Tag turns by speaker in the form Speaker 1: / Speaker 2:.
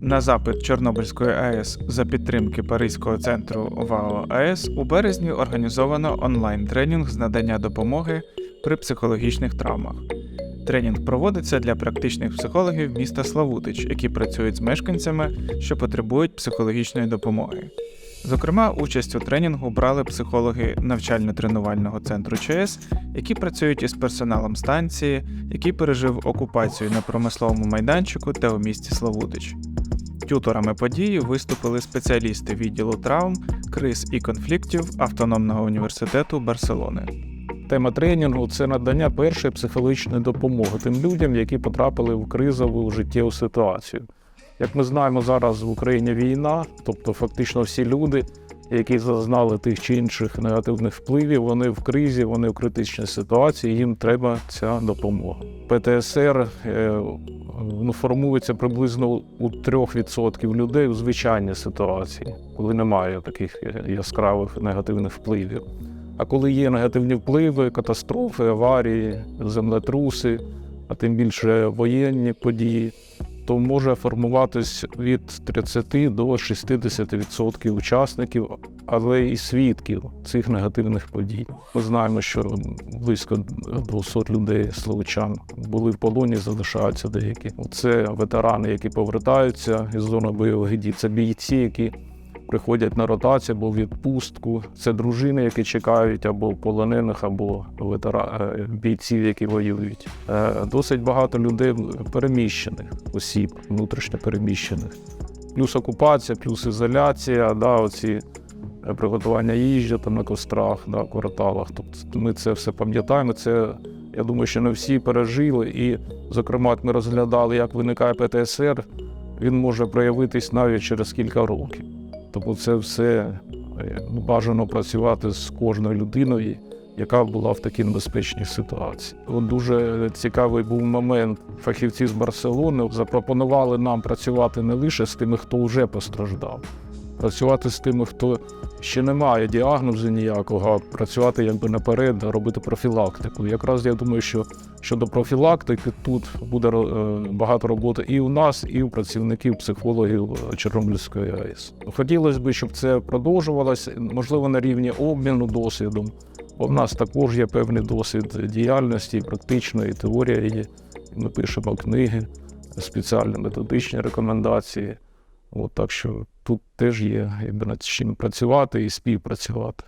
Speaker 1: На запит Чорнобильської АЕС за підтримки Паризького центру ВАО АЕС у березні організовано онлайн-тренінг з надання допомоги при психологічних травмах. Тренінг проводиться для практичних психологів міста Славутич, які працюють з мешканцями, що потребують психологічної допомоги. Зокрема, участь у тренінгу брали психологи навчально-тренувального центру ЧС, які працюють із персоналом станції, який пережив окупацію на промисловому майданчику та у місті Славутич. Тюторами події виступили спеціалісти відділу травм, криз і конфліктів Автономного університету Барселони.
Speaker 2: Тема тренінгу це надання першої психологічної допомоги тим людям, які потрапили в кризову життєву ситуацію. Як ми знаємо, зараз в Україні війна, тобто фактично всі люди, які зазнали тих чи інших негативних впливів, вони в кризі, вони в критичній ситуації, їм треба ця допомога. ПТСР е, ну, формується приблизно у 3% людей у звичайній ситуації, коли немає таких е, яскравих негативних впливів. А коли є негативні впливи, катастрофи, аварії, землетруси, а тим більше воєнні події, то може формуватись від 30 до 60% учасників, але і свідків цих негативних подій. Ми знаємо, що близько 200 людей словичан були в полоні, залишаються деякі. Це ветерани, які повертаються із зони бойових дій. Це бійці, які приходять на ротацію або відпустку. Це дружини, які чекають або полонених, або ветера... е, бійців, які воюють. Е, Досить багато людей переміщених осіб, внутрішньо переміщених. Плюс окупація, плюс ізоляція, да, оці е, приготування їжі там на кострах, да, кварталах. Тобто ми це все пам'ятаємо. Це я думаю, що не всі пережили. І, зокрема, ми розглядали, як виникає ПТСР, він може проявитись навіть через кілька років. Тому це все е, ну, бажано працювати з кожною людиною, яка була в такій небезпечній ситуації. От дуже цікавий був момент. Фахівці з Барселони запропонували нам працювати не лише з тими, хто вже постраждав, працювати з тими, хто ще не має діагнозу ніякого, а працювати якби наперед, робити профілактику. Якраз я думаю, що щодо профілактики тут буде е, багато роботи і у нас, і у працівників психологів Чорнобильської АЕС. Хотілося б, щоб це продовжувалося, можливо, на рівні обміну досвідом. Бо в нас також є певний досвід діяльності, практичної теорія є. Ми пишемо книги, спеціальні методичні рекомендації. От, так що тут теж є над чим працювати і співпрацювати.